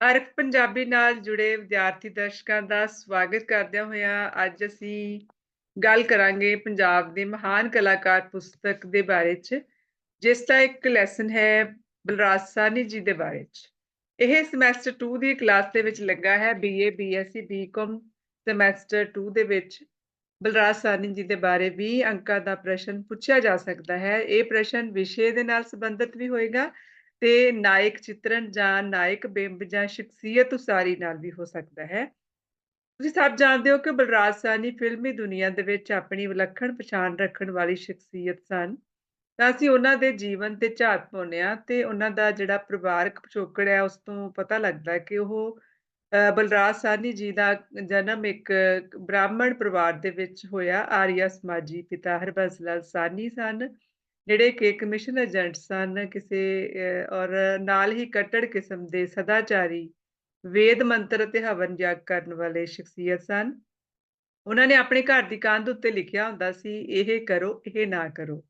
ਅਰਕ ਪੰਜਾਬੀ ਨਾਲ ਜੁੜੇ ਵਿਦਿਆਰਥੀ ਦਰਸ਼ਕਾਂ ਦਾ ਸਵਾਗਤ ਕਰਦਿਆਂ ਹੋਇਆਂ ਅੱਜ ਅਸੀਂ ਗੱਲ ਕਰਾਂਗੇ ਪੰਜਾਬ ਦੇ ਮਹਾਨ ਕਲਾਕਾਰ ਪੁਸਤਕ ਦੇ ਬਾਰੇ 'ਚ, ਜਿਸ ਦਾ ਇੱਕ ਲੈਸਨ ਹੈ ਬਲਰਾਜ ਸਾਹਨੀ ਜੀ ਦੇ ਬਾਰੇ 'ਚ। ਇਹ ਸਮੈਸਟਰ 2 ਦੀ ਕਲਾਸ ਦੇ ਵਿੱਚ ਲੱਗਾ ਹੈ ਬੀਏ ਬੀਐਸਸੀ ਬੀਕਾਮ ਸਮੈਸਟਰ 2 ਦੇ ਵਿੱਚ। ਬਲਰਾਜ ਸਾਹਨੀ ਜੀ ਦੇ ਬਾਰੇ 20 ਅੰਕਾਂ ਦਾ ਪ੍ਰਸ਼ਨ ਪੁੱਛਿਆ ਜਾ ਸਕਦਾ ਹੈ। ਇਹ ਪ੍ਰਸ਼ਨ ਵਿਸ਼ੇ ਦੇ ਨਾਲ ਸੰਬੰਧਿਤ ਵੀ ਹੋਏਗਾ ਤੇ ਨਾਇਕ ਚਿੱਤਰਣ ਜਾਂ ਨਾਇਕ ਬਿੰਬ ਜਾਂ ਸ਼ਖਸੀਅਤ ਉਸਾਰੀ ਨਾਲ ਵੀ ਹੋ ਸਕਦਾ ਹੈ। ਤੁਸੀਂ ਸਭ ਜਾਣਦੇ ਹੋ ਕਿ ਬਲਰਾਜ ਸਾਹਨੀ ਫਿਲਮੀ ਦੁਨੀਆ ਦੇ ਵਿੱਚ ਆਪਣੀ ਵਿਲੱਖਣ ਪਛਾਣ ਰੱਖਣ ਵਾਲੀ ਸ਼ਖਸੀਅਤ ਸਨ। ਤਾਂ ਅਸੀਂ ਉਹਨਾਂ ਦੇ ਜੀਵਨ ਤੇ ਝਾਤ ਪਾਉਂਦੇ ਹਾਂ ਤੇ ਉਹਨਾਂ ਦਾ ਜਿਹੜਾ ਪਰਿਵਾਰਕ ਪਿਛੋਕੜ ਹੈ ਉਸ ਤੋਂ ਪਤਾ ਲੱਗਦਾ ਹੈ ਕਿ ਉਹ ਅ, ਬਲਰਾਜ ਸਾਹਨੀ ਜੀ ਦਾ ਜਨਮ ਇੱਕ ਬ੍ਰਾਹਮਣ ਪਰਿਵਾਰ ਦੇ ਵਿੱਚ ਹੋਇਆ। ਆਰੀਆ ਸਮਾਜੀ ਪਿਤਾ ਹਰਬੰਸ ਲਾਲ ਸਾਨੀ ਸਨ। ਜਿਹੜੇ ਕਿ ਕਮਿਸ਼ਨ ਏਜੰਟ ਸਨ, ਕਿਸੇ ਔਰ ਨਾਲ ਹੀ ਕੱਟੜ ਕਿਸਮ ਦੇ ਸਦਾਚਾਰੀ ਵੇਦ ਮੰਤਰ ਅਤੇ ਹਵਨ ਯੱਗ ਕਰਨ ਵਾਲੇ ਸ਼ਖਸੀਅਤ ਸਨ। ਉਹਨਾਂ ਨੇ ਆਪਣੇ ਘਰ ਦੀ ਕੰਧ ਉੱਤੇ ਲਿਖਿਆ ਹੁੰਦਾ ਸੀ, ਇਹ ਕਰੋ, ਇਹ ਨਾ ਕਰੋ।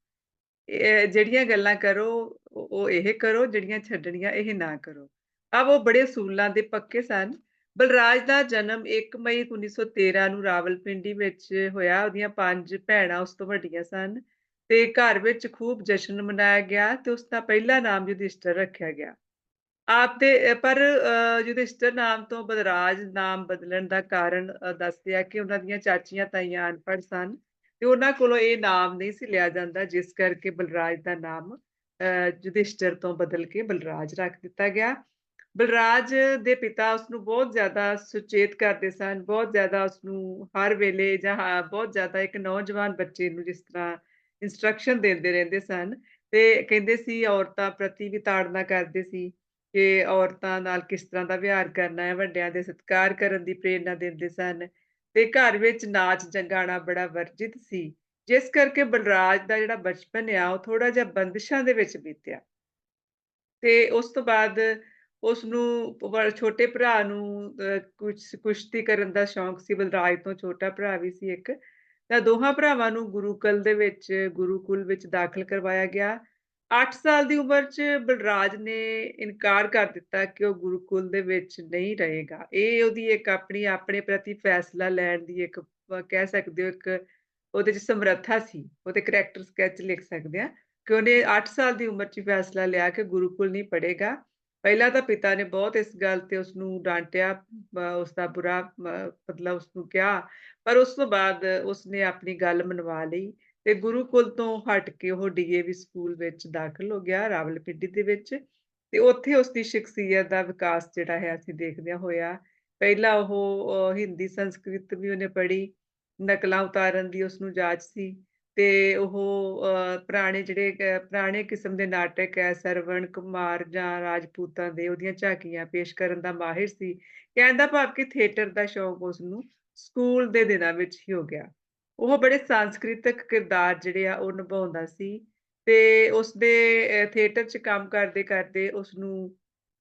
ਜਿਹੜੀਆਂ ਗੱਲਾਂ ਕਰੋ, ਉਹ ਇਹ ਕਰੋ, ਜਿਹੜੀਆਂ ਛੱਡਣੀਆਂ, ਇਹ ਨਾ ਕਰੋ। ਆਹ ਉਹ ਬੜੇ ਅਸੂਲਾਂ ਦੇ ਪੱਕੇ ਸਨ। ਬਲਰਾਜ ਦਾ ਜਨਮ 1 ਮਈ 1913 ਨੂੰ ਰਾਵਲਪਿੰਡੀ ਵਿੱਚ ਹੋਇਆ। ਉਹਦੀਆਂ ਪੰਜ ਭੈਣਾਂ ਉਸ ਤੋਂ ਵੱਡੀਆਂ ਸਨ। ਤੇ ਘਰ ਵਿੱਚ ਖੂਬ ਜਸ਼ਨ ਮਨਾਇਆ ਗਿਆ ਤੇ ਉਸ ਦਾ ਪਹਿਲਾ ਨਾਮ ਯੁਧਿਸ਼ਟਰ ਰੱਖਿਆ ਗਿਆ। ਆਪ ਤੇ ਪਰ ਯੁਧਿਸ਼ਟਰ ਨਾਮ ਤੋਂ ਬਲਰਾਜ ਨਾਮ ਬਦਲਣ ਦਾ ਕਾਰਨ ਅ, ਦੱਸਦੇ ਆ ਕਿ ਉਹਨਾਂ ਦੀਆਂ ਚਾਚੀਆਂ ਤਾਈਆਂ ਅਨਪੜ੍ਹ ਸਨ ਤੇ ਉਹਨਾਂ ਕੋਲੋਂ ਇਹ ਨਾਮ ਨਹੀਂ ਸੀ ਲਿਆ ਜਾਂਦਾ ਜਿਸ ਕਰਕੇ ਬਲਰਾਜ ਦਾ ਨਾਮ ਅ, ਯੁਧਿਸ਼ਟਰ ਤੋਂ ਬਦਲ ਕੇ ਬਲਰਾਜ ਰੱਖ ਦਿੱਤਾ ਗਿਆ। ਬਲਰਾਜ ਦੇ ਪਿਤਾ ਉਸਨੂੰ ਬਹੁਤ ਜ਼ਿਆਦਾ ਸੁਚੇਤ ਕਰਦੇ ਸਨ ਬਹੁਤ ਜ਼ਿਆਦਾ ਉਸਨੂੰ ਹਰ ਵੇਲੇ ਜਾਂ ਬਹੁਤ ਜ਼ਿਆਦਾ ਇੱਕ ਨੌਜਵਾਨ ਬੱਚੇ ਨੂੰ ਜਿਸ ਤਰ੍ਹਾਂ ਇੰਸਟਰਕਸ਼ਨ ਦਿੰਦੇ ਰਹਿੰਦੇ ਸਨ ਤੇ ਕਹਿੰਦੇ ਸੀ ਔਰਤਾਂ ਪ੍ਰਤੀ ਵੀ ਤਾੜਨਾ ਕਰਦੇ ਸੀ ਕਿ ਔਰਤਾਂ ਨਾਲ ਕਿਸ ਤਰ੍ਹਾਂ ਦਾ ਵਿਹਾਰ ਕਰਨਾ ਹੈ ਵੱਡਿਆਂ ਦੇ ਸਤਿਕਾਰ ਕਰਨ ਦੀ ਪ੍ਰੇਰਨਾ ਦਿੰਦੇ ਸਨ ਤੇ ਘਰ ਵਿੱਚ ਨਾਚ ਜਾਂ ਬੜਾ ਵਰਜਿਤ ਸੀ ਜਿਸ ਕਰਕੇ ਬਲਰਾਜ ਦਾ ਜਿਹੜਾ ਬਚਪਨ ਆ ਉਹ ਥੋੜਾ ਜਿਹਾ ਬੰਦਿਸ਼ਾਂ ਦੇ ਵਿੱਚ ਬੀਤਿਆ ਤੇ ਉਸ ਤੋਂ ਬਾਅਦ ਉਸ ਨੂੰ ਛੋਟੇ ਭਰਾ ਨੂੰ ਅ, ਕੁਛ ਕੁਸ਼ਤੀ ਕਰਨ ਦਾ ਸ਼ੌਂਕ ਸੀ ਬਲਰਾਜ ਤੋਂ ਛੋਟਾ ਭਰਾ ਵੀ ਸੀ ਇੱਕ ਤਾਂ ਦੋਹਾਂ ਭਰਾਵਾਂ ਨੂੰ ਗੁਰੂਕਲ ਦੇ ਵਿੱਚ ਗੁਰੂਕੁਲ ਵਿੱਚ ਦਾਖਲ ਕਰਵਾਇਆ ਗਿਆ 8 ਸਾਲ ਦੀ ਉਮਰ 'ਚ ਬਲਰਾਜ ਨੇ ਇਨਕਾਰ ਕਰ ਦਿੱਤਾ ਕਿ ਉਹ ਗੁਰੂਕੁਲ ਦੇ ਵਿੱਚ ਨਹੀਂ ਰਹੇਗਾ। ਇਹ ਉਹਦੀ ਇੱਕ ਆਪਣੀ, ਆਪਣੇ ਪ੍ਰਤੀ ਫੈਸਲਾ ਲੈਣ ਦੀ ਇੱਕ ਕਹਿ ਸਕਦੇ ਹੋ ਇੱਕ ਉਹਦੇ 'ਚ ਸਮਰੱਥਾ ਸੀ। ਉਹਦੇ ਕਰੈਕਟਰ ਸਕੈਚ ਲਿਖ ਸਕਦੇ ਹਾਂ ਕਿ ਉਹਨੇ 8 ਸਾਲ ਦੀ ਉਮਰ 'ਚ ਫੈਸਲਾ ਲਿਆ ਕਿ ਗੁਰੂਕੁਲ ਨਹੀਂ ਪੜ੍ਹੇਗਾ। ਪਹਿਲਾਂ ਤਾਂ ਪਿਤਾ ਨੇ ਬਹੁਤ ਇਸ ਗੱਲ ਤੇ ਉਸਨੂੰ ਡਾਂਟਿਆ, ਅ, ਉਸਦਾ ਬੁਰਾ ਮ ਮਤਲਬ ਉਸਨੂੰ ਕਿਹਾ, ਪਰ ਉਸ ਤੋਂ ਬਾਅਦ ਉਸਨੇ ਆਪਣੀ ਗੱਲ ਮਨਵਾ ਲਈ ਤੇ ਗੁਰੂਕੁਲ ਤੋਂ ਹਟ ਕੇ ਉਹ ਡੀਏਵੀ ਸਕੂਲ ਵਿੱਚ ਦਾਖਲ ਹੋ ਗਿਆ ਰਾਵਲਪਿੰਡੀ ਦੇ ਵਿੱਚ ਤੇ ਉੱਥੇ ਉਸਦੀ ਸ਼ਖਸੀਅਤ ਦਾ ਵਿਕਾਸ ਜਿਹੜਾ ਹੈ ਅਸੀਂ ਦੇਖਦੇ ਹੋਇਆ। ਪਹਿਲਾਂ ਉਹ ਹਿੰਦੀ, ਸੰਸਕ੍ਰਿਤ ਵੀ ਉਹਨੇ ਪੜ੍ਹੀ, ਨਕਲਾਂ ਉਤਾਰਨ ਦੀ ਉਸਨੂੰ ਜਾਚ ਸੀ ਤੇ ਉਹ ਅ, ਪੁਰਾਣੇ ਜਿਹੜੇ ਪੁਰਾਣੇ ਕਿਸਮ ਦੇ ਨਾਟਕ ਹੈ ਸਰਵਣ ਕੁਮਾਰ ਜਾਂ ਰਾਜਪੂਤਾਂ ਦੇ ਉਹਦੀਆਂ ਝਾਕੀਆਂ ਪੇਸ਼ ਕਰਨ ਦਾ ਮਾਹਿਰ ਸੀ। ਕਹਿੰਦਾ ਭਾਵ ਕਿ ਥੀਏਟਰ ਦਾ ਸ਼ੌਕ ਉਸਨੂੰ ਸਕੂਲ ਦੇ ਦਿਨਾਂ ਵਿੱਚ ਹੀ ਹੋ ਗਿਆ। ਉਹ ਬੜੇ ਸੰਸਕ੍ਰਿਤਕ ਕਿਰਦਾਰ ਜਿਹੜੇ ਆ ਉਹ ਨਿਭਾਉਂਦਾ ਸੀ ਤੇ ਉਸਦੇ ਅ, ਥੀਏਟਰ 'ਚ ਕੰਮ ਕਰਦੇ-ਕਰਦੇ ਉਸਨੂੰ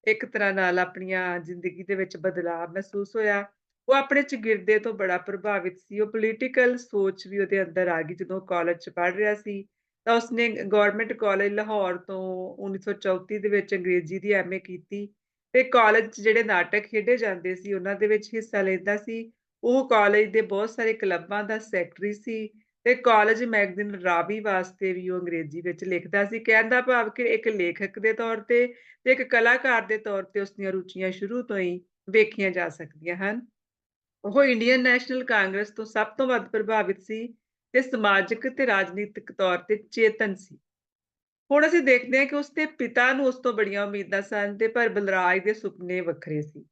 ਇੱਕ ਤਰ੍ਹਾਂ ਨਾਲ ਆਪਣੀਆਂ ਜ਼ਿੰਦਗੀ ਦੇ ਵਿੱਚ ਬਦਲਾਵ ਮਹਿਸੂਸ ਹੋਇਆ। ਉਹ ਆਪਣੇ ਚਗਿਰਦੇ ਤੋਂ ਬੜਾ ਪ੍ਰਭਾਵਿਤ ਸੀ। ਉਹ ਪੋਲੀਟੀਕਲ ਸੋਚ ਵੀ ਉਹਦੇ ਅੰਦਰ ਆ ਗਈ ਜਦੋਂ ਕਾਲਜ 'ਚ ਪੜ੍ਹ ਰਿਹਾ ਸੀ, ਤਾਂ ਉਸਨੇ ਗਵਰਨਮੈਂਟ ਕਾਲਜ ਲਾਹੌਰ ਤੋਂ 1934 ਦੇ ਵਿੱਚ ਅੰਗਰੇਜ਼ੀ ਦੀ ਐਮ.ਏ ਕੀਤੀ ਤੇ ਕਾਲਜ 'ਚ ਜਿਹੜੇ ਨਾਟਕ ਖੇਡੇ ਜਾਂਦੇ ਸੀ, ਉਹਨਾਂ ਦੇ ਵਿੱਚ ਹਿੱਸਾ ਲੈਂਦਾ ਸੀ। ਉਹ ਕਾਲਜ ਦੇ ਬਹੁਤ ਸਾਰੇ ਕਲੱਬਾਂ ਦਾ ਸੈਕਟਰੀ ਸੀ ਤੇ ਕਾਲਜ ਮੈਗਜ਼ੀਨ ਰਾਵੀ ਵਾਸਤੇ ਵੀ ਉਹ ਅੰਗਰੇਜ਼ੀ ਵਿੱਚ ਲਿਖਦਾ ਸੀ। ਕਹਿਣ ਦਾ ਭਾਵ ਕਿ ਇੱਕ ਲੇਖਕ ਦੇ ਤੌਰ ਤੇ ਤੇ ਇੱਕ ਕਲਾਕਾਰ ਦੇ ਤੌਰ ਤੇ ਉਸ ਦੀਆਂ ਰੁਚੀਆਂ ਸ਼ੁਰੂ ਤੋਂ ਹੀ ਵੇਖੀਆਂ ਜਾ ਸਕਦੀਆਂ ਹਨ। ਉਹ ਇੰਡੀਅਨ ਨੈਸ਼ਨਲ ਕਾਂਗਰਸ ਤੋਂ ਸਭ ਤੋਂ ਵੱਧ ਪ੍ਰਭਾਵਿਤ ਸੀ ਤੇ ਸਮਾਜਿਕ ਤੇ ਰਾਜਨੀਤਿਕ ਤੌਰ ਤੇ ਚੇਤਨ ਸੀ। ਹੁਣ ਅਸੀਂ ਦੇਖਦੇ ਹਾਂ ਕਿ ਉਸਦੇ ਪਿਤਾ ਨੂੰ ਉਸ ਤੋਂ ਬੜੀਆਂ ਉਮੀਦਾਂ ਸਨ ਤੇ ਪਰ ਬਲਰਾਜ ਦੇ ਸੁਪਨੇ ਵੱਖਰੇ ਸੀ।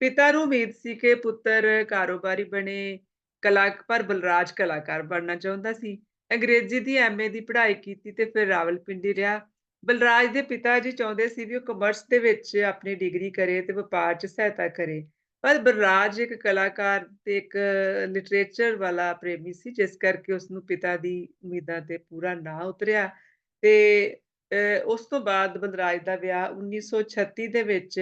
ਪਿਤਾ ਨੂੰ ਉਮੀਦ ਸੀ ਕਿ ਪੁੱਤਰ ਕਾਰੋਬਾਰੀ ਬਣੇ, ਕਲਾ ਪਰ ਬਲਰਾਜ ਕਲਾਕਾਰ ਬਣਨਾ ਚਾਹੁੰਦਾ ਸੀ। ਅੰਗਰੇਜ਼ੀ ਦੀ ਐਮ.ਏ ਦੀ ਪੜ੍ਹਾਈ ਕੀਤੀ ਤੇ ਫਿਰ ਰਾਵਲਪਿੰਡੀ ਰਿਹਾ। ਬਲਰਾਜ ਦੇ ਪਿਤਾ ਜੀ ਚਾਹੁੰਦੇ ਸੀ ਵੀ ਉਹ ਕਮਰਸ ਦੇ ਵਿੱਚ ਆਪਣੀ ਡਿਗਰੀ ਕਰੇ ਤੇ ਵਪਾਰ 'ਚ ਸਹਾਇਤਾ ਕਰੇ। ਪਰ ਬਲਰਾਜ ਇੱਕ ਕਲਾਕਾਰ ਤੇ ਇੱਕ ਲਿਟਰੇਚਰ ਵਾਲਾ ਪ੍ਰੇਮੀ ਸੀ ਜਿਸ ਕਰਕੇ ਉਸਨੂੰ ਪਿਤਾ ਦੀ ਉਮੀਦਾਂ ਤੇ ਪੂਰਾ ਨਾ ਉਤਰਿਆ ਤੇ ਉਸ ਤੋਂ ਬਾਅਦ ਬਲਰਾਜ ਦਾ ਵਿਆਹ 1936 ਦੇ ਵਿੱਚ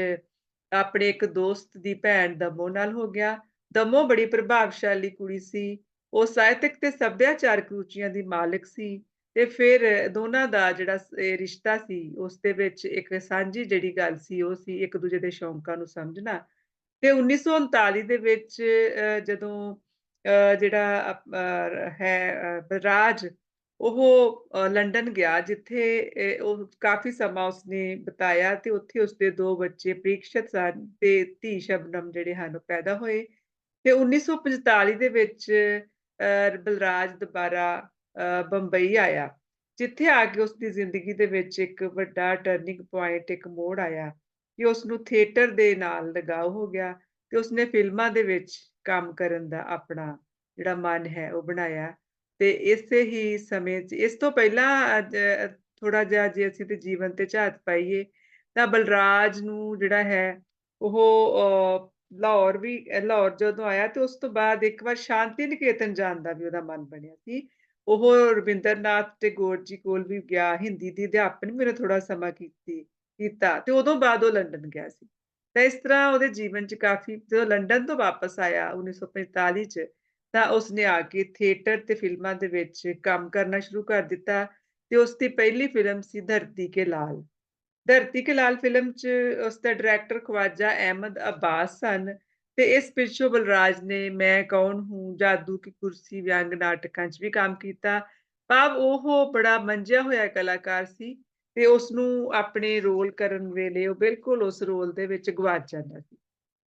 ਆਪਣੇ ਇੱਕ ਦੋਸਤ ਦੀ ਭੈਣ ਦਮੋ ਨਾਲ ਹੋ ਗਿਆ। ਦਮੋ ਬੜੀ ਪ੍ਰਭਾਵਸ਼ਾਲੀ ਕੁੜੀ ਸੀ। ਉਹ ਸਾਹਿਤਕ ਤੇ ਸੱਭਿਆਚਾਰਕ ਰੁਚੀਆਂ ਦੀ ਮਾਲਕ ਸੀ ਤੇ ਫਿਰ ਦੋਨਾਂ ਦਾ ਜਿਹੜਾ ਰਿਸ਼ਤਾ ਸੀ, ਉਸ ਦੇ ਵਿੱਚ ਇੱਕ ਸਾਂਝੀ ਜਿਹੜੀ ਗੱਲ ਸੀ, ਉਹ ਸੀ ਇੱਕ-ਦੂਜੇ ਦੇ ਸ਼ੌਂਕਾਂ ਨੂੰ ਸਮਝਣਾ ਤੇ 1939 ਦੇ ਵਿੱਚ ਜਦੋਂ ਅ, ਜਿਹੜਾ ਹੈ ਅ, ਬਲਰਾਜ ਉਹ ਲੰਡਨ ਗਿਆ ਜਿੱਥੇ ਉਹ ਕਾਫ਼ੀ ਸਮਾਂ ਉਸਨੇ ਬਿਤਾਇਆ ਤੇ ਉੱਥੇ ਉਸਦੇ ਦੋ ਬੱਚੇ ਪ੍ਰੀਕਸ਼ਤ ਸਨ ਤੇ ਧੀ ਸ਼ਬਨਮ ਜਿਹੜੇ ਹਨ ਉਹ ਪੈਦਾ ਹੋਏ। ਤੇ 1945 ਦੇ ਵਿੱਚ ਅ, ਬਲਰਾਜ ਦੁਬਾਰਾ ਅ, ਬੰਬਈ ਆਇਆ, ਜਿੱਥੇ ਆ ਕੇ ਉਸਦੀ ਜ਼ਿੰਦਗੀ ਦੇ ਵਿੱਚ ਇੱਕ ਵੱਡਾ ਟਰਨਿੰਗ ਪੁਆਇੰਟ ਇੱਕ ਮੋੜ ਆਇਆ। ਕਿ ਉਸਨੂੰ ਥੀਏਟਰ ਦੇ ਨਾਲ ਲਗਾਵ ਹੋ ਗਿਆ ਤੇ ਉਸਨੇ ਫਿਲਮਾਂ ਦੇ ਵਿੱਚ ਕੰਮ ਕਰਨ ਦਾ ਆਪਣਾ ਜਿਹੜਾ ਮਨ ਹੈ ਉਹ ਬਣਾਇਆ ਤੇ ਇਸੇ ਹੀ ਸਮੇਂ 'ਚ ਇਸ ਤੋਂ ਪਹਿਲਾਂ ਥੋੜਾ ਜਿਹਾ ਜੇ ਅਸੀਂ ਤੇ ਜੀਵਨ ਤੇ ਝਾਤ ਪਾਈਏ ਤਾਂ ਬਲਰਾਜ ਨੂੰ ਜਿਹੜਾ ਹੈ ਉਹ ਅ, ਲਾਹੌਰ ਵੀ ਲਾਹੌਰ ਜਦੋਂ ਆਇਆ ਤੇ ਉਸ ਤੋਂ ਬਾਅਦ ਇੱਕ ਵਾਰ ਸ਼ਾਂਤੀ ਨਿਕੇਤਨ ਜਾਣ ਦਾ ਵੀ ਉਹਦਾ ਮਨ ਬਣਿਆ ਸੀ। ਉਹ ਰਵਿੰਦਰਨਾਥ ਟੈਗੋਰ ਜੀ ਕੋਲ ਵੀ ਗਿਆ, ਹਿੰਦੀ ਦੀ ਅਧਿਆਪਨ ਵੀ ਉਹਨੇ ਥੋੜਾ ਸਮਾਂ ਕੀਤੀ ਕੀਤਾ ਤੇ ਉਦੋਂ ਬਾਅਦ ਉਹ ਲੰਡਨ ਗਿਆ ਸੀ। ਤਾਂ ਇਸ ਤਰ੍ਹਾਂ ਉਹਦੇ ਜੀਵਨ 'ਚ ਕਾਫ਼ੀ ਜਦੋਂ ਲੰਡਨ ਤੋਂ ਵਾਪਸ ਆਇਆ 1945 'ਚ ਤਾਂ ਉਸਨੇ ਆ ਕੇ ਥੀਏਟਰ ਤੇ ਫਿਲਮਾਂ ਦੇ ਵਿੱਚ ਕੰਮ ਕਰਨਾ ਸ਼ੁਰੂ ਕਰ ਦਿੱਤਾ ਤੇ ਉਸਦੀ ਪਹਿਲੀ ਫਿਲਮ ਸੀ ਧਰਤੀ ਕੇ ਲਾਲ। ਧਰਤੀ ਕੇ ਲਾਲ ਫਿਲਮ 'ਚ ਉਸਦਾ ਡਾਇਰੈਕਟਰ ਖਵਾਜਾ ਅਹਿਮਦ ਅਬਾਸ ਸਨ ਤੇ ਇਸ ਪਿੱਛੋਂ ਬਲਰਾਜ ਨੇ ਮੈਂ ਕੌਣ ਹੂੰ, ਜਾਦੂ ਕੀ ਕੁਰਸੀ, ਵਿਅੰਗ ਨਾਟਕਾਂ 'ਚ ਵੀ ਕੰਮ ਕੀਤਾ। ਭਾਵ ਉਹ ਬੜਾ ਮੰਜਿਆ ਹੋਇਆ ਕਲਾਕਾਰ ਸੀ ਤੇ ਉਸਨੂੰ ਆਪਣੇ ਰੋਲ ਕਰਨ ਵੇਲੇ ਉਹ ਬਿਲਕੁਲ ਉਸ ਰੋਲ ਦੇ ਵਿੱਚ ਗਵਾਚ ਜਾਂਦਾ ਸੀ।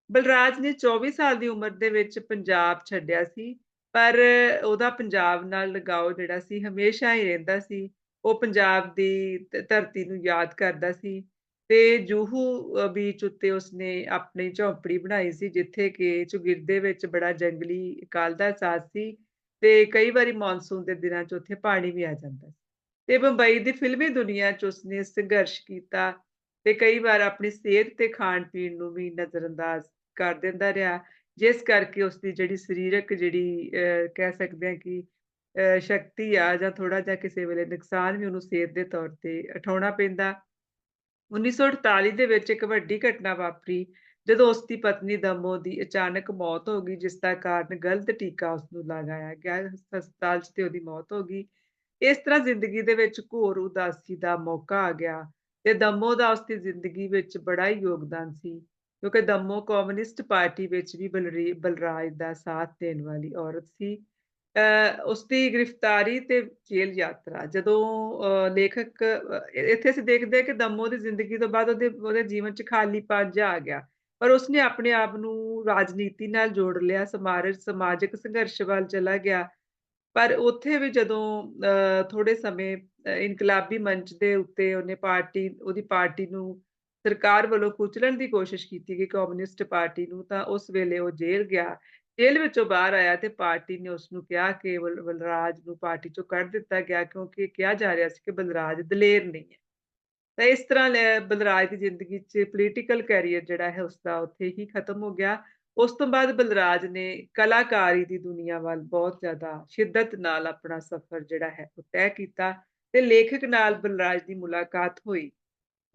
ਬਲਰਾਜ ਨੇ 24 ਸਾਲ ਦੀ ਉਮਰ ਦੇ ਵਿੱਚ ਪੰਜਾਬ ਛੱਡਿਆ ਸੀ, ਪਰ ਉਹਦਾ ਪੰਜਾਬ ਨਾਲ ਲਗਾਓ ਜਿਹੜਾ ਸੀ ਹਮੇਸ਼ਾ ਹੀ ਰਹਿੰਦਾ ਸੀ। ਉਹ ਪੰਜਾਬ ਦੀ ਧਰਤੀ ਨੂੰ ਯਾਦ ਕਰਦਾ ਸੀ ਤੇ ਜੂਹੂ ਬੀਚ ਉੱਤੇ ਉਸਨੇ ਆਪਣੀ ਝੌਂਪੜੀ ਬਣਾਈ ਸੀ ਜਿੱਥੇ ਕਿ ਚੁਗਿਰਦੇ ਵਿੱਚ ਬੜਾ ਜੰਗਲੀ ਕਾਲ ਦਾ ਅਹਿਸਾਸ ਸੀ ਤੇ ਕਈ ਵਾਰੀ ਮੌਨਸੂਨ ਦੇ ਦਿਨਾਂ 'ਚ ਉੱਥੇ ਪਾਣੀ ਵੀ ਆ ਜਾਂਦਾ ਸੀ ਤੇ ਬੰਬਈ ਦੀ ਫਿਲਮੀ ਦੁਨੀਆ 'ਚ ਉਸਨੇ ਸੰਘਰਸ਼ ਕੀਤਾ ਤੇ ਕਈ ਵਾਰ ਆਪਣੀ ਸਿਹਤ ਤੇ ਖਾਣ-ਪੀਣ ਨੂੰ ਵੀ ਨਜ਼ਰਅੰਦਾਜ਼ ਕਰ ਦਿੰਦਾ ਰਿਹਾ, ਜਿਸ ਕਰਕੇ ਉਸਦੀ ਜਿਹੜੀ ਸਰੀਰਕ ਜਿਹੜੀ ਅ, ਕਹਿ ਸਕਦੇ ਹਾਂ ਕਿ ਅ, ਸ਼ਕਤੀ ਆ ਜਾਂ ਥੋੜਾ ਜਿਹਾ ਕਿਸੇ ਵੇਲੇ ਨੁਕਸਾਨ ਵੀ ਉਹਨੂੰ ਸਿਹਤ ਦੇ ਤੌਰ ਤੇ ਉਠਾਉਣਾ ਪੈਂਦਾ। 1948 ਦੇ ਵਿੱਚ ਇੱਕ ਵੱਡੀ ਘਟਨਾ ਵਾਪਰੀ ਜਦੋਂ ਉਸਦੀ ਪਤਨੀ ਦਮੋ ਦੀ ਅਚਾਨਕ ਮੌਤ ਹੋ ਗਈ ਜਿਸ ਦਾ ਕਾਰਨ ਗਲਤ ਟੀਕਾ ਉਸਨੂੰ ਲਗਾਇਆ ਗਿਆ ਹਸਪਤਾਲ 'ਚ ਤੇ ਉਹਦੀ ਮੌਤ ਹੋ ਗਈ। ਇਸ ਤਰ੍ਹਾਂ ਜ਼ਿੰਦਗੀ ਦੇ ਵਿੱਚ ਘੋਰ ਉਦਾਸੀ ਦਾ ਮੌਕਾ ਆ ਗਿਆ ਤੇ ਦਮੋ ਦਾ ਉਸਦੀ ਜ਼ਿੰਦਗੀ ਵਿੱਚ ਬੜਾ ਹੀ ਯੋਗਦਾਨ ਸੀ ਕਿਉਂਕਿ ਦਮੋ ਕਮਿਊਨਿਸਟ ਪਾਰਟੀ ਵਿੱਚ ਵੀ ਬਲਰੀ ਬਲਰਾਜ ਦਾ ਸਾਥ ਦੇਣ ਵਾਲੀ ਔਰਤ ਸੀ। ਅ, ਉਸਦੀ ਗ੍ਰਿਫਤਾਰੀ ਤੇ ਜੇਲ੍ਹ ਯਾਤਰਾ ਜਦੋਂ ਅ, ਲੇਖਕ ਇੱਥੇ ਅਸੀਂ ਦੇਖਦੇ ਹਾਂ ਕਿ ਦਮੋ ਦੀ ਜ਼ਿੰਦਗੀ ਤੋਂ ਬਾਅਦ ਉਹਦੇ ਉਹਦੇ ਜੀਵਨ 'ਚ ਖਾਲੀ ਜਿਹਾ ਆ ਗਿਆ। ਪਰ ਉਸਨੇ ਆਪਣੇ ਆਪ ਨੂੰ ਰਾਜਨੀਤੀ ਨਾਲ ਜੋੜ ਲਿਆ, ਸਮਾਰਜ ਸਮਾਜਿਕ ਸੰਘਰਸ਼ ਵੱਲ ਚਲਾ ਗਿਆ। ਪਰ ਉੱਥੇ ਵੀ ਜਦੋਂ ਅ, ਥੋੜੇ ਸਮੇਂ ਇਨਕਲਾਬੀ ਮੰਚ ਦੇ ਉੱਤੇ ਉਹਨੇ ਪਾਰਟੀ ਉਹਦੀ ਪਾਰਟੀ ਨੂੰ ਸਰਕਾਰ ਵੱਲੋਂ ਕੁਚਲਣ ਦੀ ਕੋਸ਼ਿਸ਼ ਕੀਤੀ ਗਈ ਕਮਿਊਨਿਸਟ ਪਾਰਟੀ ਨੂੰ, ਤਾਂ ਉਸ ਵੇਲੇ ਉਹ ਜੇਲ੍ਹ ਗਿਆ। ਜੇਲ੍ਹ ਵਿੱਚੋਂ ਬਾਹਰ ਆਇਆ ਤੇ ਪਾਰਟੀ ਨੇ ਉਸਨੂੰ ਕਿਹਾ ਕਿ ਬਲ ਬਲਰਾਜ ਨੂੰ ਪਾਰਟੀ 'ਚੋਂ ਕੱਢ ਦਿੱਤਾ ਗਿਆ ਕਿਉਂਕਿ ਕਿਹਾ ਜਾ ਰਿਹਾ ਸੀ ਕਿ ਬਲਰਾਜ ਦਲੇਰ ਨਹੀਂ ਹੈ। ਤਾਂ ਇਸ ਤਰ੍ਹਾਂ ਲੈ ਬਲਰਾਜ ਦੀ ਜ਼ਿੰਦਗੀ 'ਚ ਪੋਲੀਟੀਕਲ ਕੈਰੀਅਰ ਜਿਹੜਾ ਹੈ ਉਸਦਾ ਉੱਥੇ ਹੀ ਖਤਮ ਹੋ ਗਿਆ। ਉਸ ਤੋਂ ਬਾਅਦ ਬਲਰਾਜ ਨੇ ਕਲਾਕਾਰੀ ਦੀ ਦੁਨੀਆ ਵੱਲ ਬਹੁਤ ਜ਼ਿਆਦਾ ਸ਼ਿੱਦਤ ਨਾਲ ਆਪਣਾ ਸਫ਼ਰ ਜਿਹੜਾ ਹੈ ਉਹ ਤੈਅ ਕੀਤਾ ਤੇ ਲੇਖਕ ਨਾਲ ਬਲਰਾਜ ਦੀ ਮੁਲਾਕਾਤ ਹੋਈ।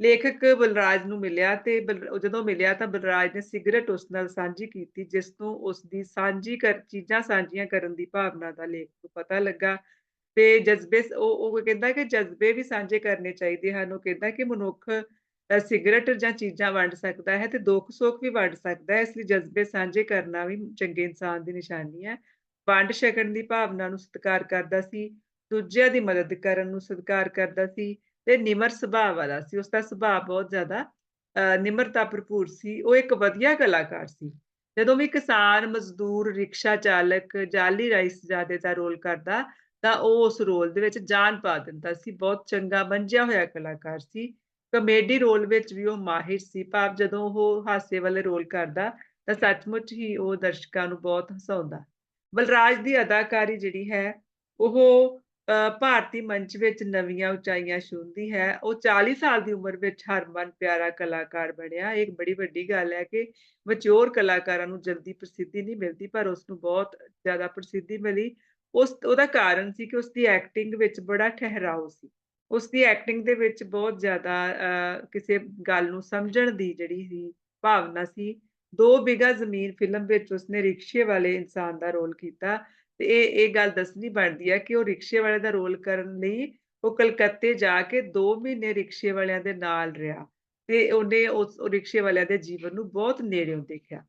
ਲੇਖਕ ਬਲਰਾਜ ਨੂੰ ਮਿਲਿਆ ਤੇ ਬਲ, ਜਦੋਂ ਮਿਲਿਆ ਤਾਂ ਬਲਰਾਜ ਨੇ ਸਿਗਰਟ ਉਸ ਨਾਲ ਸਾਂਝੀ ਕੀਤੀ, ਜਿਸ ਤੋਂ ਉਸਦੀ ਸਾਂਝੀ ਕਰ, ਚੀਜ਼ਾਂ ਸਾਂਝੀਆਂ ਕਰਨ ਦੀ ਭਾਵਨਾ ਦਾ ਲੇਖਕ ਨੂੰ ਪਤਾ ਲੱਗਾ ਤੇ ਜਜ਼ਬੇ ਉਹ ਉਹ ਕਹਿੰਦਾ ਕਿ ਜਜ਼ਬੇ ਵੀ ਸਾਂਝੇ ਕਰਨੇ ਚਾਹੀਦੇ ਹਨ। ਉਹ ਕਹਿੰਦਾ ਕਿ ਮਨੁੱਖ ਸਿਗਰਟ ਜਾਂ ਚੀਜ਼ਾਂ ਵੰਡ ਸਕਦਾ ਹੈ ਤੇ ਦੁੱਖ-ਸੁੱਖ ਵੀ ਵੰਡ ਸਕਦਾ ਹੈ। ਇਸ ਲਈ ਜਜ਼ਬੇ ਸਾਂਝੇ ਕਰਨਾ ਵੀ ਚੰਗੇ ਇਨਸਾਨ ਦੀ ਨਿਸ਼ਾਨੀ ਹੈ। ਵੰਡ ਛਕਣ ਦੀ ਭਾਵਨਾ ਨੂੰ ਸਤਿਕਾਰ ਕਰਦਾ ਸੀ, ਦੂਜਿਆਂ ਦੀ ਮਦਦ ਕਰਨ ਨੂੰ ਸਤਿਕਾਰ ਕਰਦਾ ਸੀ ਤੇ ਨਿਮਰ ਸੁਭਾਅ ਵਾਲਾ ਸੀ। ਉਸਦਾ ਸੁਭਾਅ ਬਹੁਤ ਜ਼ਿਆਦਾ ਅ, ਨਿਮਰਤਾ ਭਰਪੂਰ ਸੀ। ਉਹ ਇੱਕ ਵਧੀਆ ਕਲਾਕਾਰ ਸੀ। ਜਦੋਂ ਵੀ ਕਿਸਾਨ, ਮਜ਼ਦੂਰ, ਰਿਕਸ਼ਾ ਚਾਲਕ, ਜ਼ਾਲੀ ਜਾਅਲੀ ਰਈਸਜ਼ਾਦੇ ਦਾ ਰੋਲ ਕਰਦਾ ਤਾਂ ਉਹ ਉਸ ਰੋਲ ਦੇ ਵਿੱਚ ਜਾਨ ਪਾ ਦਿੰਦਾ ਸੀ। ਬਹੁਤ ਚੰਗਾ ਮੰਝਿਆ ਹੋਇਆ ਕਲਾਕਾਰ ਸੀ। ਕਮੇਡੀ ਰੋਲ ਵਿੱਚ ਵੀ ਉਹ ਮਾਹਿਰ ਸੀ। ਭਾਵ ਜਦੋਂ ਉਹ ਹਾਸੇ ਵਾਲੇ ਰੋਲ ਕਰਦਾ ਤਾਂ ਸੱਚਮੁੱਚ ਹੀ ਉਹ ਦਰਸ਼ਕਾਂ ਨੂੰ ਬਹੁਤ ਹਸਾਉਂਦਾ। ਬਲਰਾਜ ਦੀ ਅਦਾਕਾਰੀ ਜਿਹੜੀ ਹੈ ਉਹ ਅ, ਭਾਰਤੀ ਮੰਚ ਵਿੱਚ ਨਵੀਆਂ ਉਚਾਈਆਂ ਛੂੰਹਦੀ ਹੈ। ਉਹ 40 ਸਾਲ ਦੀ ਉਮਰ ਵਿੱਚ ਹਰਮਨ ਪਿਆਰਾ ਕਲਾਕਾਰ ਬਣਿਆ। ਇਹ ਬੜੀ ਵੱਡੀ ਗੱਲ ਹੈ ਕਿ ਮਚੋਰ ਕਲਾਕਾਰਾਂ ਨੂੰ ਜਲਦੀ ਪ੍ਰਸਿੱਧੀ ਨਹੀਂ ਮਿਲਦੀ ਪਰ ਉਸਨੂੰ ਬਹੁਤ ਜ਼ਿਆਦਾ ਪ੍ਰਸਿੱਧੀ ਮਿਲੀ। ਉਸ ਉਹਦਾ ਕਾਰਨ ਸੀ ਕਿ ਉਸਦੀ ਐਕਟਿੰਗ ਵਿੱਚ ਬੜਾ ਠਹਿਰਾਓ ਸੀ। ਉਸਦੀ ਐਕਟਿੰਗ ਦੇ ਵਿੱਚ ਬਹੁਤ ਜ਼ਿਆਦਾ ਅ, ਕਿਸੇ ਗੱਲ ਨੂੰ ਸਮਝਣ ਦੀ ਜਿਹੜੀ ਸੀ ਭਾਵਨਾ ਸੀ। ਦੋ ਬਿਗਾ ਜ਼ਮੀਨ ਫਿਲਮ ਵਿੱਚ ਉਸਨੇ ਰਿਕਸ਼ੇ ਵਾਲੇ ਇਨਸਾਨ ਦਾ ਰੋਲ ਕੀਤਾ ਤੇ ਇਹ ਇਹ ਗੱਲ ਦੱਸਣੀ ਬਣਦੀ ਹੈ ਕਿ ਉਹ ਰਿਕਸ਼ੇ ਵਾਲੇ ਦਾ ਰੋਲ ਕਰਨ ਲਈ ਉਹ ਕਲਕੱਤੇ ਜਾ ਕੇ 2 ਮਹੀਨੇ ਰਿਕਸ਼ੇ ਵਾਲਿਆਂ ਦੇ ਨਾਲ ਰਿਹਾ ਤੇ ਉਹਨੇ ਉਸ ਰਿਕਸ਼ੇ ਵਾਲਿਆਂ ਦੇ ਜੀਵਨ ਨੂੰ ਬਹੁਤ ਨੇੜਿਓਂ ਦੇਖਿਆ।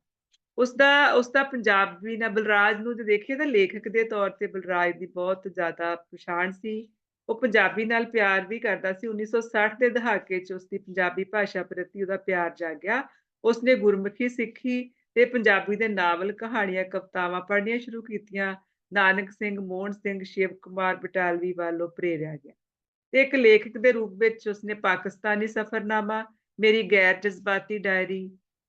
ਉਸਦਾ ਉਸਦਾ ਪੰਜਾਬੀ ਨਾ ਬਲਰਾਜ ਨੂੰ ਜੇ ਦੇਖੀਏ ਤਾਂ ਲੇਖਕ ਦੇ ਤੌਰ ਤੇ ਬਲਰਾਜ ਦੀ ਬਹੁਤ ਜ਼ਿਆਦਾ ਪਛਾਣ ਸੀ। ਉਹ ਪੰਜਾਬੀ ਨਾਲ ਪਿਆਰ ਵੀ ਕਰਦਾ ਸੀ। 1960 ਦੇ ਦਹਾਕੇ 'ਚ ਉਸਦੀ ਪੰਜਾਬੀ ਭਾਸ਼ਾ ਪ੍ਰਤੀ ਉਹਦਾ ਪਿਆਰ ਜਾਗਿਆ। ਉਸਨੇ ਗੁਰਮੁਖੀ ਸਿੱਖੀ ਤੇ ਪੰਜਾਬੀ ਦੇ ਨਾਵਲ, ਕਹਾਣੀਆਂ, ਕਵਿਤਾਵਾਂ ਪੜ੍ਹਨੀਆਂ ਸ਼ੁਰੂ ਕੀਤੀਆਂ। ਨਾਨਕ ਸਿੰਘ, ਮੋਹਨ ਸਿੰਘ, ਸ਼ਿਵ ਕੁਮਾਰ ਬਟਾਲਵੀ ਵੱਲੋਂ ਪ੍ਰੇਰਿਆ ਗਿਆ ਤੇ ਇੱਕ ਲੇਖਕ ਦੇ ਰੂਪ ਵਿੱਚ ਉਸਨੇ ਪਾਕਿਸਤਾਨੀ ਸਫ਼ਰਨਾਮਾ, ਮੇਰੀ ਗੈਰ ਜਜ਼ਬਾਤੀ ਡਾਇਰੀ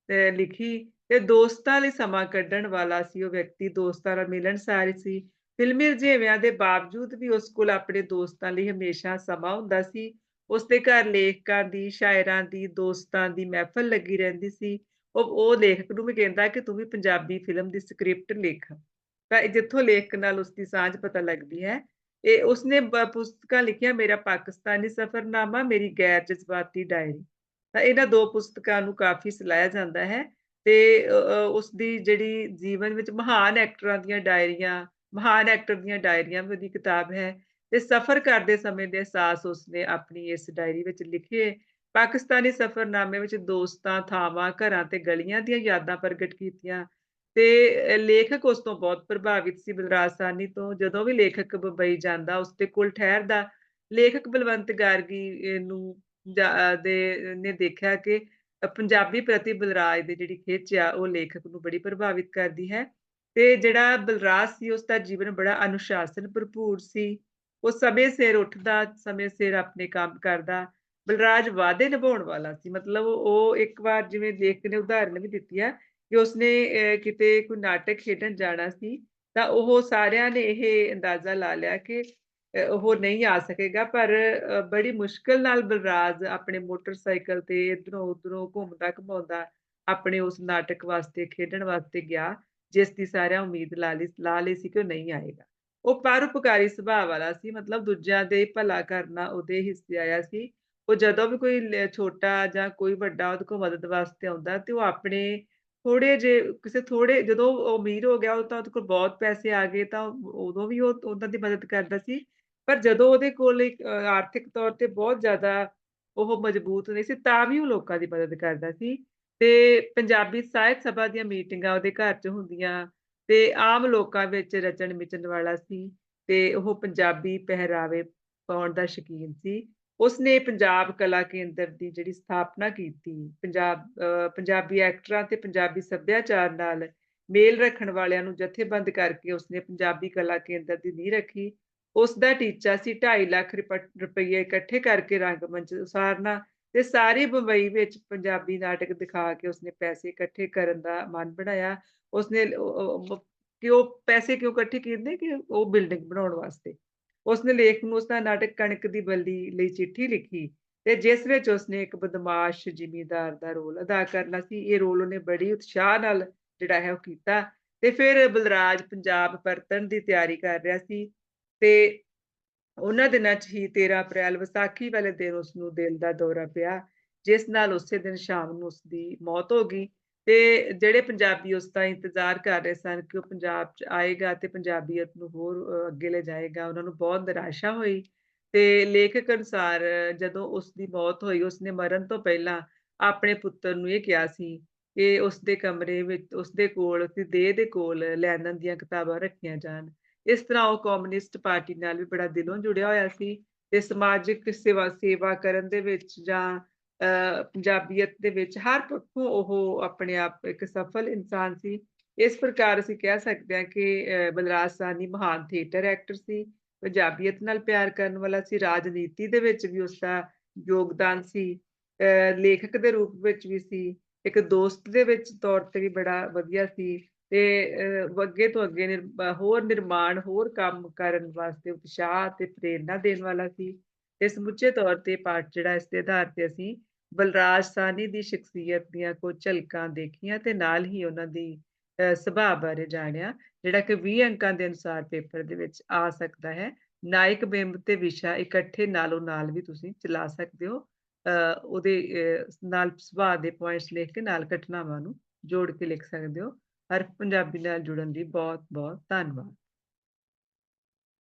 ਅ, ਲਿਖੀ ਤੇ ਦੋਸਤਾਂ ਲਈ ਸਮਾਂ ਕੱਢਣ ਵਾਲਾ ਸੀ ਉਹ ਵਿਅਕਤੀ, ਦੋਸਤਾਂ ਨਾਲ ਮਿਲਣਸਾਰ ਸੀ। ਫਿਲਮੀ ਰੁਝੇਵਿਆਂ ਦੇ ਬਾਵਜੂਦ ਵੀ ਉਸ ਕੋਲ ਆਪਣੇ ਦੋਸਤਾਂ ਲਈ ਹਮੇਸ਼ਾ ਸਮਾਂ ਹੁੰਦਾ ਸੀ। ਉਸਦੇ ਘਰ ਲੇਖਕਾਂ ਦੀ, ਸ਼ਾਇਰਾਂ ਦੀ, ਦੋਸਤਾਂ ਦੀ ਮਹਿਫਲ ਲੱਗੀ ਰਹਿੰਦੀ ਸੀ। ਉਹ ਉਹ ਲੇਖਕ ਨੂੰ ਵੀ ਕਹਿੰਦਾ ਕਿ ਤੂੰ ਵੀ ਪੰਜਾਬੀ ਫ਼ਿਲਮ ਦੀ ਸਕ੍ਰਿਪਟ ਲਿਖ। ਤਾਂ ਜਿੱਥੋਂ ਲੇਖਕ ਨਾਲ ਉਸਦੀ ਸਾਂਝ ਪਤਾ ਲੱਗਦੀ ਹੈ। ਇਹ ਉਸਨੇ ਪੁਸਤਕਾਂ ਲਿਖੀਆਂ ਮੇਰਾ ਪਾਕਿਸਤਾਨੀ ਸਫ਼ਰਨਾਮਾ, ਮੇਰੀ ਗੈਰ ਜਜ਼ਬਾਤੀ ਡਾਇਰੀ। ਤਾਂ ਇਹਨਾਂ ਦੋ ਪੁਸਤਕਾਂ ਨੂੰ ਕਾਫ਼ੀ ਸਲਾਹਿਆ ਜਾਂਦਾ ਹੈ ਤੇ ਅ, ਅ, ਉਸਦੀ ਜਿਹੜੀ ਜੀਵਨ ਵਿੱਚ ਮਹਾਨ ਐਕਟਰਾਂ ਦੀਆਂ ਡਾਇਰੀਆਂ, ਮਹਾਨ ਐਕਟਰ ਦੀਆਂ ਡਾਇਰੀਆਂ ਵੀ ਉਹਦੀ ਕਿਤਾਬ ਹੈ ਤੇ ਸਫ਼ਰ ਕਰਦੇ ਸਮੇਂ ਦੇ ਅਹਿਸਾਸ ਉਸਨੇ ਆਪਣੀ ਇਸ ਡਾਇਰੀ ਵਿੱਚ ਲਿਖੇ। ਪਾਕਿਸਤਾਨੀ ਸਫ਼ਰਨਾਮੇ ਵਿੱਚ ਦੋਸਤਾਂ, ਥਾਵਾਂ, ਘਰਾਂ ਤੇ ਗਲੀਆਂ ਦੀਆਂ ਯਾਦਾਂ ਪ੍ਰਗਟ ਕੀਤੀਆਂ ਤੇ ਲੇਖਕ ਉਸ ਤੋਂ ਬਹੁਤ ਪ੍ਰਭਾਵਿਤ ਸੀ ਬਲਰਾਜ ਸਾਹਨੀ ਤੋਂ। ਜਦੋਂ ਵੀ ਲੇਖਕ ਬੰਬਈ ਜਾਂਦਾ, ਉਸਦੇ ਕੋਲ ਠਹਿਰਦਾ। ਲੇਖਕ ਬਲਵੰਤ ਗਾਰਗੀ ਨੂੰ ਦੇ ਨੇ ਦੇਖਿਆ ਕਿ ਪੰਜਾਬੀ ਪ੍ਰਤੀ ਬਲਰਾਜ ਦੀ ਜਿਹੜੀ ਖਿੱਚ ਆ, ਉਹ ਲੇਖਕ ਨੂੰ ਬੜੀ ਪ੍ਰਭਾਵਿਤ ਕਰਦੀ ਹੈ ਤੇ ਜਿਹੜਾ ਬਲਰਾਜ ਸੀ, ਉਸਦਾ ਜੀਵਨ ਬੜਾ ਅਨੁਸ਼ਾਸਨ ਭਰਪੂਰ ਸੀ। ਉਹ ਸਮੇਂ ਸਿਰ ਉੱਠਦਾ, ਸਮੇਂ ਸਿਰ ਆਪਣੇ ਕੰਮ ਕਰਦਾ। ਬਲਰਾਜ ਵਾਅਦੇ ਨਿਭਾਉਣ ਵਾਲਾ ਸੀ। ਮਤਲਬ ਉਹ ਇੱਕ ਵਾਰ ਜਿਵੇਂ ਲੇਖਕ ਨੇ ਉਦਾਹਰਨ ਵੀ ਦਿੱਤੀ ਆ ਕਿ ਉਸਨੇ ਕਿਤੇ ਕੋਈ ਨਾਟਕ ਖੇਡਣ ਜਾਣਾ ਸੀ, ਤਾਂ ਉਹ ਸਾਰਿਆਂ ਨੇ ਇਹ ਅੰਦਾਜ਼ਾ ਲਾ ਲਿਆ ਕਿ ਉਹ ਨਹੀਂ ਆ ਸਕੇਗਾ ਪਰ ਬੜੀ ਮੁਸ਼ਕਿਲ ਨਾਲ ਬਲਰਾਜ ਆਪਣੇ ਮੋਟਰਸਾਈਕਲ ਤੇ ਇਧਰੋਂ ਉਧਰੋਂ ਘੁੰਮਦਾ-ਘੁਮਾਉਂਦਾ ਆਪਣੇ ਉਸ ਨਾਟਕ ਵਾਸਤੇ, ਖੇਡਣ ਵਾਸਤੇ ਗਿਆ, ਜਿਸ ਦੀ ਸਾਰਿਆਂ ਉਮੀਦ ਲਾ ਲਈ ਲਾ ਲਈ ਸੀ ਕਿ ਉਹ ਨਹੀਂ ਆਏਗਾ। ਉਹ ਪਰਉਪਕਾਰੀ ਸੁਭਾਅ ਵਾਲਾ ਸੀ ਮਤਲਬ ਦੂਜਿਆਂ ਦੇ ਭਲਾ ਕਰਨਾ ਉਹਦੇ ਹਿੱਸੇ ਆਇਆ ਸੀ। ਉਹ ਜਦੋਂ ਵੀ ਕੋਈ ਛੋਟਾ ਜਾਂ ਕੋਈ ਵੱਡਾ ਉਹਦੇ ਕੋਲ ਮਦਦ ਵਾਸਤੇ ਆਉਂਦਾ ਤੇ ਉਹ ਆਪਣੇ ਥੋੜ੍ਹੇ ਜਿਹੇ ਕਿਸੇ ਥੋੜੇ ਜਦੋਂ ਉਹ ਅਮੀਰ ਹੋ ਗਿਆ, ਉਹ ਤਾਂ ਉਹਦੇ ਕੋਲ ਬਹੁਤ ਪੈਸੇ ਆ ਗਏ ਤਾਂ ਉਦੋਂ ਵੀ ਉਹ ਉਹਨਾਂ ਦੀ ਮਦਦ ਕਰਦਾ ਸੀ। ਪਰ ਜਦੋਂ ਉਹਦੇ ਕੋਲ ਇੱਕ ਆਰਥਿਕ ਤੌਰ ਤੇ ਬਹੁਤ ਜ਼ਿਆਦਾ ਉਹ ਮਜ਼ਬੂਤ ਨਹੀਂ ਸੀ, ਤਾਂ ਵੀ ਉਹ ਲੋਕਾਂ ਦੀ ਮਦਦ ਕਰਦਾ ਸੀ ਤੇ ਪੰਜਾਬੀ ਸਾਹਿਤ ਸਭਾ ਦੀਆਂ ਮੀਟਿੰਗਾਂ ਉਹਦੇ ਘਰ 'ਚ ਹੁੰਦੀਆਂ ਤੇ ਆਮ ਲੋਕਾਂ ਵਿੱਚ ਰਚਣ-ਮਿਚਣ ਵਾਲਾ ਸੀ ਤੇ ਉਹ ਪੰਜਾਬੀ ਪਹਿਰਾਵੇ ਪਾਉਣ ਦਾ ਸ਼ੌਕੀਨ ਸੀ। ਉਸਨੇ ਪੰਜਾਬ ਕਲਾ ਕੇਂਦਰ ਦੀ ਜਿਹੜੀ ਸਥਾਪਨਾ ਕੀਤੀ, ਪੰਜਾਬ ਪੰਜਾਬੀ ਐਕਟਰਾਂ ਤੇ ਪੰਜਾਬੀ ਸੱਭਿਆਚਾਰ ਨਾਲ ਮੇਲ ਰੱਖਣ ਵਾਲਿਆਂ ਨੂੰ ਜਥੇਬੰਦ ਕਰਕੇ ਉਸਨੇ ਪੰਜਾਬੀ ਕਲਾ ਕੇਂਦਰ ਦੀ ਨੀਂਹ ਰੱਖੀ। ਉਸਦਾ ਟੀਚਾ ਸੀ 2.5 ਲੱਖ ਰੁਪ ਰੁਪਈਏ ਇਕੱਠੇ ਕਰਕੇ ਰੰਗਮੰਚ ਉਸਾਰਨਾ ਤੇ ਸਾਰੀ ਬੰਬਈ ਵਿੱਚ ਪੰਜਾਬੀ ਨਾਟਕ ਦਿਖਾ ਕੇ ਉਸਨੇ ਪੈਸੇ ਇਕੱਠੇ ਕਰਨ ਦਾ ਮਨ ਬਣਾਇਆ। ਉਸਨੇ ਕਿ ਉਹ ਪੈਸੇ ਕਿਉਂ ਇਕੱਠੇ ਕੀਤੇ ਕਿ ਉਹ ਬਿਲਡਿੰਗ ਬਣਾਉਣ ਵਾਸਤੇ। ਉਸਨੇ ਲੇਖਕ ਨੂੰ ਉਸਦਾ ਨਾਟਕ ਕਣਕ ਦੀ ਬੱਲੀ ਲਈ ਚਿੱਠੀ ਲਿਖੀ ਤੇ ਜਿਸ ਵਿੱਚ ਉਸਨੇ ਇੱਕ ਬਦਮਾਸ਼ ਜ਼ਿਮੀਦਾਰ ਦਾ ਰੋਲ ਅਦਾ ਕਰਨਾ ਸੀ। ਇਹ ਰੋਲ ਉਹਨੇ ਬੜੀ ਉਤਸ਼ਾਹ ਨਾਲ ਜਿਹੜਾ ਹੈ ਉਹ ਕੀਤਾ ਤੇ ਫਿਰ ਬਲਰਾਜ ਪੰਜਾਬ ਪਰਤਣ ਦੀ ਤਿਆਰੀ ਕਰ ਰਿਹਾ ਸੀ ਤੇ ਉਹਨਾਂ ਦਿਨਾਂ 'ਚ ਹੀ 13 ਅਪ੍ਰੈਲ ਵਿਸਾਖੀ ਵਾਲੇ ਦਿਨ ਉਸਨੂੰ ਦਿਲ ਦਾ ਦੌਰਾ ਪਿਆ, ਜਿਸ ਨਾਲ ਉਸੇ ਦਿਨ ਸ਼ਾਮ ਨੂੰ ਉਸਦੀ ਮੌਤ ਹੋ ਗਈ ਤੇ ਜਿਹੜੇ ਪੰਜਾਬੀ ਉਸਦਾ ਇੰਤਜ਼ਾਰ ਕਰ ਰਹੇ ਸਨ ਕਿ ਉਹ ਪੰਜਾਬ 'ਚ ਆਏਗਾ ਤੇ ਪੰਜਾਬੀਅਤ ਨੂੰ ਹੋਰ ਅੱਗੇ ਲੈ ਜਾਏਗਾ, ਉਹਨਾਂ ਨੂੰ ਬਹੁਤ ਨਿਰਾਸ਼ਾ ਹੋਈ ਤੇ ਲੇਖਕ ਅਨੁਸਾਰ ਜਦੋਂ ਉਸਦੀ ਮੌਤ ਹੋਈ, ਉਸਨੇ ਮਰਨ ਤੋਂ ਪਹਿਲਾਂ ਆਪਣੇ ਪੁੱਤਰ ਨੂੰ ਇਹ ਕਿਹਾ ਸੀ ਕਿ ਉਸਦੇ ਕਮਰੇ ਵਿੱਚ ਉਸਦੇ ਕੋਲ, ਉਸਦੀ ਦੇਹ ਦੇ ਕੋਲ ਲੈਨਨ ਦੀਆਂ ਕਿਤਾਬਾਂ ਰੱਖੀਆਂ ਜਾਣ। ਇਸ ਤਰ੍ਹਾਂ ਉਹ ਕਮਿਊਨਿਸਟ ਪਾਰਟੀ ਨਾਲ ਵੀ ਬੜਾ ਦਿਲੋਂ ਜੁੜਿਆ ਹੋਇਆ ਸੀ ਤੇ ਸਮਾਜਿਕ ਸੇਵਾ ਸੇਵਾ ਕਰਨ ਦੇ ਵਿੱਚ ਜਾਂ ਪੰਜਾਬੀਅਤ ਦੇ ਵਿੱਚ ਹਰ ਪੱਖੋਂ ਉਹ ਆਪਣੇ ਆਪ ਇੱਕ ਸਫਲ ਇਨਸਾਨ ਸੀ। ਇਸ ਪ੍ਰਕਾਰ ਅਸੀਂ ਕਹਿ ਸਕਦੇ ਹਾਂ ਕਿ ਅ, ਬਲਰਾਜ ਸਾਨੀ ਮਹਾਨ ਥੀਏਟਰ ਐਕਟਰ ਸੀ, ਪੰਜਾਬੀਅਤ ਨਾਲ ਪਿਆਰ ਕਰਨ ਵਾਲਾ ਸੀ, ਰਾਜਨੀਤੀ ਦੇ ਵਿੱਚ ਵੀ ਉਸਦਾ ਯੋਗਦਾਨ ਸੀ, ਅ, ਲੇਖਕ ਦੇ ਰੂਪ ਵਿੱਚ ਵੀ ਸੀ, ਇੱਕ ਦੋਸਤ ਦੇ ਵਿੱਚ ਤੌਰ ਤੇ ਵੀ ਬੜਾ ਵਧੀਆ ਸੀ। ਤੇ ਅੱਗੇ ਤੋਂ ਅੱਗੇ ਨਿਰ ਹੋਰ ਨਿਰਮਾਣ, ਹੋਰ ਕੰਮ ਕਰਨ ਵਾਸਤੇ ਉਤਸ਼ਾਹ ਤੇ ਪ੍ਰੇਰਨਾ ਦੇਣ ਵਾਲਾ ਸੀ। ਤੇ ਸਮੁੱਚੇ ਤੌਰ ਤੇ ਪਾਠ ਜਿਹੜਾ ਇਸ ਦੇ ਆਧਾਰ ਤੇ ਅਸੀਂ ਬਲਰਾਜ ਸਾਨੀ ਦੀ ਸ਼ਖਸੀਅਤ ਦੀਆਂ ਕੁਝ ਝਲਕਾਂ ਦੇਖੀਆਂ ਤੇ ਨਾਲ ਹੀ ਉਹਨਾਂ ਦੀ ਸੁਭਾਅ ਬਾਰੇ ਜਾਣਿਆ, ਜਿਹੜਾ ਕਿ 20 ਅੰਕਾਂ ਦੇ ਅਨੁਸਾਰ ਪੇਪਰ ਦੇ ਵਿੱਚ ਆ ਸਕਦਾ ਹੈ। ਨਾਇਕ ਬਿੰਬ ਤੇ ਵਿਸ਼ਾ ਇਕੱਠੇ ਨਾਲੋਂ ਨਾਲ ਵੀ ਤੁਸੀਂ ਚਲਾ ਸਕਦੇ ਹੋ। ਅ, ਉਹਦੇ ਨਾਲ ਸੁਭਾਅ ਦੇ ਪੁਆਇੰਟਸ ਲਿਖ ਕੇ ਨਾਲ ਘਟਨਾਵਾਂ ਨੂੰ ਜੋੜ ਕੇ ਲਿਖ ਸਕਦੇ ਹੋ। ਹਰ ਪੰਜਾਬੀ ਨਾਲ ਜੁੜਨ ਲਈ ਬਹੁਤ-ਬਹੁਤ ਧੰਨਵਾਦ।